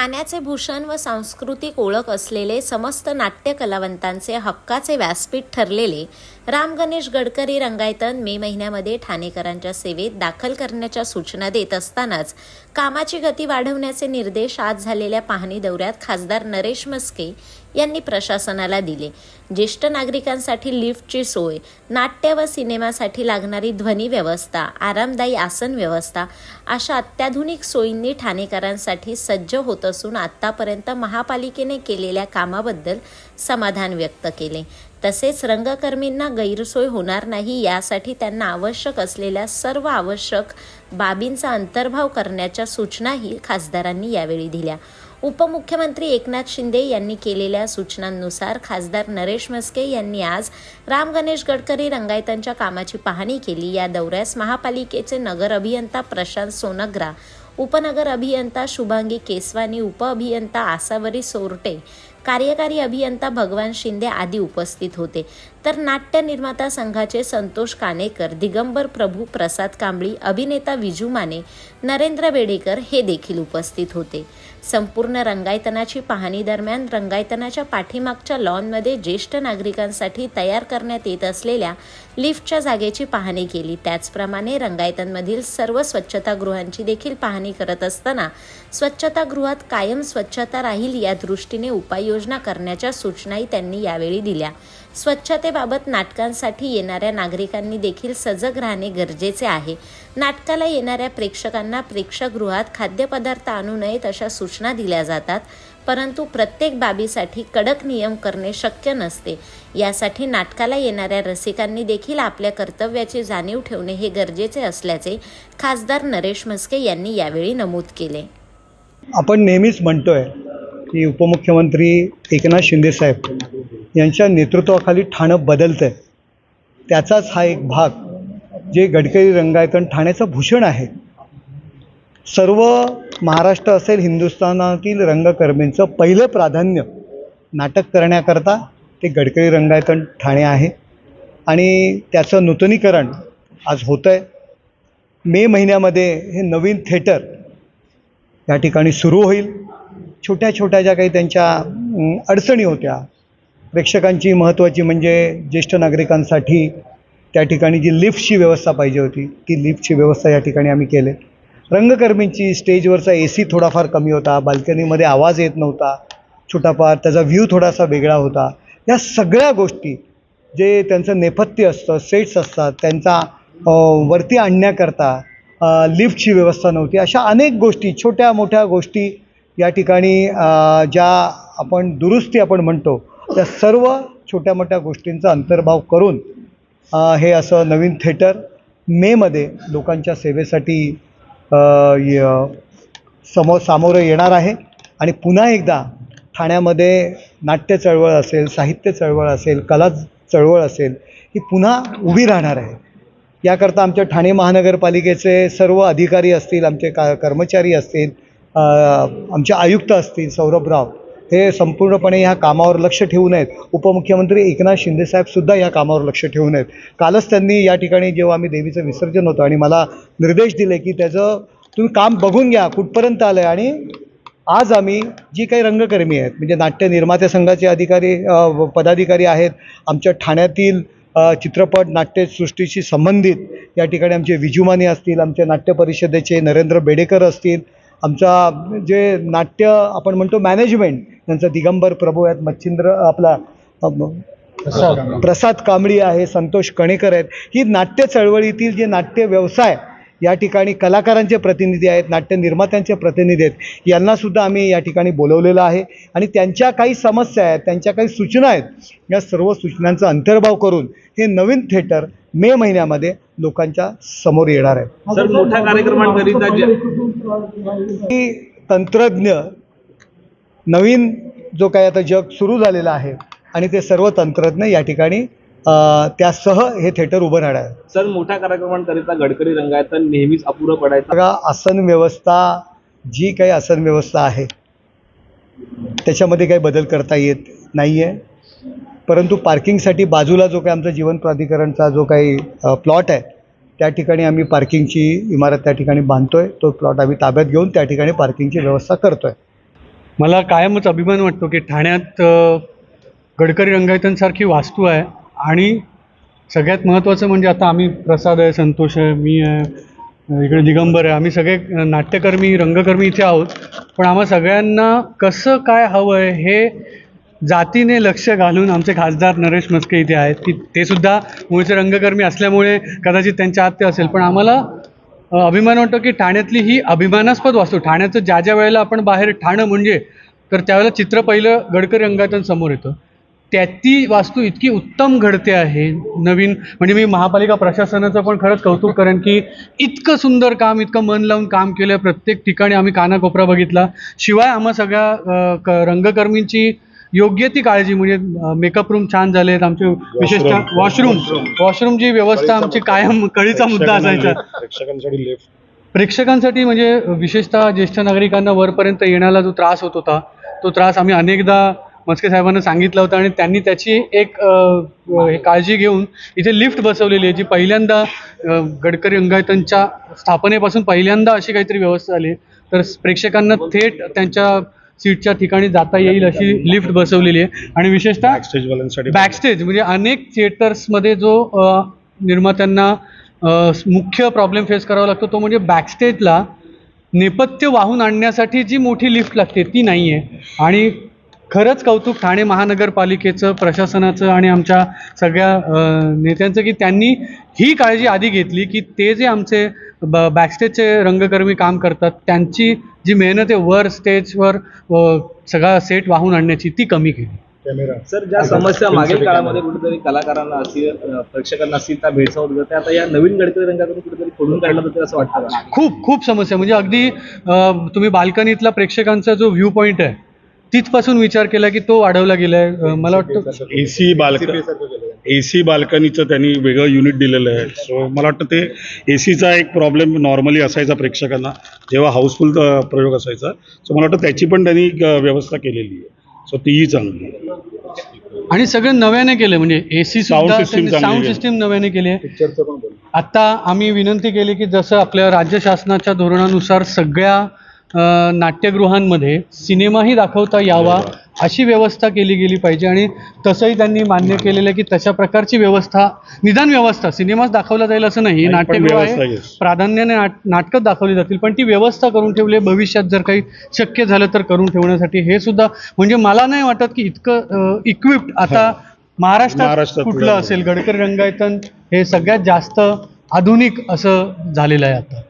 ठाण्याचे भूषण व सांस्कृतिक ओळख असलेले समस्त नाट्य कलावंतांचे हक्काचे व्यासपीठ ठरलेले राम गणेश गडकरी रंगायतन मे महिन्यामध्ये ठाणेकरांच्या सेवेत दाखल करण्याच्या सूचना देत असतानाच कामाची गती वाढवण्याचे निर्देश आज झालेल्या पाहणी दौऱ्यात खासदार नरेश मस्के यांनी प्रशासनाला दिले. ज्येष्ठ नागरिकांसाठी लिफ्टची सोय नाट्य व सिनेमासाठी लागणारी ध्वनी व्यवस्था आरामदायी आसन व्यवस्था अशा अत्याधुनिक सोयींनी ठाणेकरांसाठी सज्ज होत असून आत्तापर्यंत महापालिकेने केलेल्या कामाबद्दल समाधान व्यक्त केले. तसेच रंगकर्मींना गैरसोय होणार नाही यासाठी त्यांना आवश्यक असलेल्या सर्व आवश्यक बाबींचा अंतर्भाव करण्याच्या सूचनाही खासदारांनी यावेळी दिल्या. उपमुख्यमंत्री एकनाथ शिंदे यांनी केलेल्या सूचनांनुसार खासदार नरेश मस्के यांनी आज राम गणेश गडकरी रंगायतांच्या कामाची पाहणी केली. या दौऱ्यास महापालिकेचे नगर अभियंता प्रशांत सोनग्रा उपनगर अभियंता शुभांगी केसवानी उपअभियंता आसावरी सोरटे कार्यकारी अभियंता भगवान शिंदे आदी उपस्थित होते. तर नाट्य निर्माता संघाचे संतोष कानेकर दिगंबर प्रभू प्रसाद कांबळी अभिनेता विजू माने नरेंद्र बेडेकर हे देखील उपस्थित होते. संपूर्ण रंगायतनाची पाहणी दरम्यान रंगायतनाच्या पाठीमागच्या लॉनमध्ये ज्येष्ठ नागरिकांसाठी तयार करण्यात येत असलेल्या लिफ्टच्या जागेची पाहणी केली. त्याचप्रमाणे रंगायतनमधील सर्व स्वच्छतागृहांची देखील पाहणी करत असताना स्वच्छतागृहात कायम स्वच्छता राहील या दृष्टीने उपाययोजना करण्याच्या सूचनाही त्यांनी यावेळी दिल्या. स्वच्छतेबाबत नाटकांसाठी येणाऱ्या नागरिकांनी देखील सजग राहणे गरजेचे आहे. नाटकाला येणाऱ्या प्रेक्षकांना प्रेक्षकगृहात खाद्यपदार्थ आणू नयेत अशा सूचना दिल्या जातात परंतु प्रत्येक बाबीसाठी कडक नियम करणे शक्य नसते. यासाठी नाटकाला येणाऱ्या रसिकांनी देखील आपल्या कर्तव्याची जाणीव ठेवणे हे गरजेचे असल्याचे खासदार नरेश म्हस्के यांनी यावेळी नमूद केले. आपण नेहमीच म्हणतोय की उपमुख्यमंत्री एकनाथ शिंदेसाहेब यांच्या नेतृत्वाखाली ठाणं बदलतं आहे त्याचाच हा एक भाग जे गडकरी रंगायतन ठाण्याचं भूषण आहे. सर्व महाराष्ट्र असेल हिंदुस्थानातील रंगकर्मींचं पहिलं प्राधान्य नाटक करण्याकरता ते गडकरी रंगायतन ठाणे आहे. आणि त्याचं नूतनीकरण आज होतं आहे मे महिन्यामध्ये हे नवीन थिएटर या ठिकाणी सुरू होईल. छोट्या छोट्या ज्या काही त्यांच्या अडचणी होत्या प्रेक्षकांची महत्त्वाची म्हणजे ज्येष्ठ नागरिकांसाठी त्या ठिकाणी जी लिफ्टची व्यवस्था पाहिजे होती ती लिफ्टची व्यवस्था या ठिकाणी आम्ही केले. रंगकर्मींची स्टेजवरचा ए सी थोडाफार कमी होता बाल्कनीमध्ये आवाज येत नव्हता छोटाफार त्याचा व्ह्यू थोडासा वेगळा होता. या सगळ्या गोष्टी जे त्यांचं नेपथ्य असतं सेट्स असतात त्यांचा वरती आणण्याकरता लिफ्टची व्यवस्था नव्हती. अशा अनेक गोष्टी छोट्या मोठ्या गोष्टी या ठिकाणी ज्या आपण दुरुस्ती आपण म्हणतो त्या सर्व छोट्या मोठ्या गोष्टींचा अंतर्भाव करून हे असं नवीन थेटर मेमध्ये लोकांच्या सेवेसाठी य- समोर सामोरं येणार आहे. आणि पुन्हा एकदा ठाण्यामध्ये नाट्य चळवळ असेल साहित्य चळवळ असेल कला चळवळ असेल ही पुन्हा उभी राहणार आहे. याकरता आमच्या ठाणे महानगरपालिकेचे सर्व अधिकारी असतील आमचे का कर्मचारी असतील आमचे आयुक्त असतील सौरभराव हे संपूर्णपणे ह्या कामावर लक्ष ठेवून आहेत उपमुख्यमंत्री एकनाथ शिंदेसाहेबसुद्धा ह्या कामावर लक्ष ठेवून आहेत कालच त्यांनी या ठिकाणी जेव्हा आम्ही देवीचं विसर्जन होतं आणि मला निर्देश दिले की त्याचं तुम्ही काम बघून घ्या कुठपर्यंत आलं आहे आणि आज आम्ही जी काही रंगकर्मी आहेत म्हणजे नाट्य निर्मात्या संघाचे अधिकारी व पदाधिकारी आहेत आमच्या ठाण्यातील चित्रपट नाट्यसृष्टीशी संबंधित या ठिकाणी आमचे विजुमाने असतील आमच्या नाट्य परिषदेचे नरेंद्र बेडेकर असतील आमचा जे नाट्य आपण म्हणतो मॅनेजमेंट त्यांचं दिगंबर प्रभू आहेत. मच्छिंद्र आपला प्रसाद. कांबळी आहे संतोष कणेकर आहेत. ही नाट्य चळवळीतील जे नाट्य व्यवसाय या ठिकाणी कलाकारांचे प्रतिनिधी आहेत नाट्य निर्मात्यांचे प्रतिनिधी आहेत यांनासुद्धा आम्ही या ठिकाणी बोलवलेलं आहे. आणि त्यांच्या काही समस्या आहेत त्यांच्या काही सूचना आहेत या सर्व सूचनांचा अंतर्भाव करून हे नवीन थिएटर मे महिन्यामध्ये लोकांच्या समोर येणार आहे. मोठ्या कार्यक्रमांकरिता तंत्रज्ञ नवीन जो काही आता जग सुरू झालेलं आहे आणि ते सर्व तंत्रज्ञ या ठिकाणी त्यासह हे थिएटर उभं राहणार आहे. सर मोठ्या कार्यक्रमांकरिता गडकरी रंगायतन नेहमीच अपुरं पडायचं. बघा आसन व्यवस्था जी काही आसन व्यवस्था आहे त्याच्यामध्ये काही बदल करता येत नाही आहे परंतु पार्किंगसाठी बाजूला जो काही आमचा जीवन प्राधिकरणचा जो काही प्लॉट आहे त्या ठिकाणी आम्ही पार्किंगची इमारत त्या ठिकाणी बांधतो आहे तो प्लॉट आम्ही ताब्यात घेऊन त्या ठिकाणी पार्किंगची व्यवस्था करतो आहे मला कायमच अभिमान वाटतो की ठाण्यात गडकरी रंगायतनसारखी वास्तू आहे. आणि सगळ्यात महत्त्वाचं म्हणजे आता आम्ही प्रसाद आहे संतोष आहे मी आहे इकडे दिगंबर आहे. आम्ही सगळे नाट्यकर्मी रंगकर्मी इथे आहोत. पण आम्हा सगळ्यांना कसं काय हवं आहे हे जातीने लक्ष घालून आमचे खासदार नरेश मस्के इथे आहेत. की ते सुद्धा मूळचे रंगकर्मी असल्यामुळे कदाचित त्यांच्या हात असेल. पण आम्हाला अभिमान वाटतो की ठाण्यातली ही अभिमानास्पद वास्तू ठाण्याचं ज्या ज्या वेळेला आपण बाहेर ठाणं म्हणजे तर त्यावेळेला चित्र पहिलं गडकरी रंगायतन समोर येतं. त्या ती वास्तू इतकी उत्तम घडते आहे नवीन म्हणजे मी महापालिका प्रशासनाचं पण खरंच कौतुक करेन की इतकं सुंदर काम इतकं मन लावून काम केलं प्रत्येक ठिकाणी आम्ही कानाकोपरा बघितला. शिवाय आम्हा सगळ्या क- रंगकर्मींची योग्य ती काळजी म्हणजे मेकअप रूम छान झालेत आमचे विशेषतः वॉशरूम वॉशरूमची व्यवस्था आमची कायम कळीचा मुद्दा असायचा. प्रेक्षकांसाठी लेफ्ट प्रेक्षकांसाठी म्हणजे विशेषतः ज्येष्ठ नागरिकांना वरपर्यंत येण्याला जो त्रास होत होता तो त्रास आम्ही अनेकदा मस्के साहेबांना सांगितलं होतं आणि त्यांनी त्याची एक काळजी घेऊन इथे लिफ्ट बसवलेली आहे जी पहिल्यांदा गडकरी अंगायतांच्या स्थापनेपासून पहिल्यांदा अशी काहीतरी व्यवस्था झाली. तर प्रेक्षकांना थेट त्यांच्या सीटच्या ठिकाणी जाता येईल अशी लिफ्ट बसवलेली आहे. आणि विशेषतः स्टेजवाल्यांसाठी बॅकस्टेज म्हणजे अनेक थिएटर्समध्ये जो निर्मात्यांना मुख्य प्रॉब्लेम फेस करावा लागतो तो म्हणजे बॅकस्टेजला नेपथ्य वाहून आणण्यासाठी जी मोठी लिफ्ट लागते ती नाही आहे आणि खरंच कौतुक ठाणे महानगरपालिकेचं प्रशासनाचं आणि आमच्या सगळ्या नेत्यांचं की त्यांनी ही काळजी आधी घेतली की ते जे आमचे ब बॅकस्टेजचे रंगकर्मी काम करतात. त्यांची जी मेहनत आहे वर स्टेजवर सगळा सेट वाहून आणण्याची ती कमी केली. कॅमेरा. सर ज्या समस्या मागील काळामध्ये कुठेतरी कलाकारांना असतील प्रेक्षकांना असतील त्या भेडसावत होत्या त्या आता या नवीन गडकरी रंगातून कुठेतरी खोडून काढलं जातील असं वाटतं का? खूप खूप समस्या. म्हणजे अगदी तुम्ही बाल्कनीतला प्रेक्षकांचा जो व्ह्यू पॉईंट आहे तिथपासून विचार केला की तो वाढवला गेलाय. मला वाटतं एसी बाल्कन एसी बाल्कनीचं त्यांनी वेगळं युनिट दिलेलं आहे. सो मला वाटतं ते एसीचा एक प्रॉब्लेम नॉर्मली असायचा प्रेक्षकांना. जेव्हा हाऊसफुल प्रयोग असायचा. सो मला वाटतं त्याची पण त्यांनी व्यवस्था केलेली आहे. सो तीही चांगली आहे. आणि सगळं नव्याने केलं म्हणजे एसी system चांगली साऊंड. सिस्टीम नव्याने केली आहे. आता आम्ही विनंती केली की जसं आपल्या राज्य शासनाच्या धोरणानुसार सगळ्या नाट्यगृहांमध्ये सिनेमाही दाखवता यावा अशी व्यवस्था केली गेली पाहिजे आणि तसंही त्यांनी मान्य केलेलं आहे की तशा प्रकारची व्यवस्था निदान व्यवस्था सिनेमाच दाखवला जाईल असं नाही नाट्यगृह. प्राधान्याने नाट नाटकं दाखवली जातील पण ती व्यवस्था करून ठेवली. भविष्यात जर काही शक्य झालं तर करून ठेवण्यासाठी हे सुद्धा म्हणजे मला नाही वाटत की इतकं इक्विप्ड आता महाराष्ट्रात कुठलं. असेल गडकरी रंगायतन हे सगळ्यात जास्त आधुनिक असं झालेलं आहे आता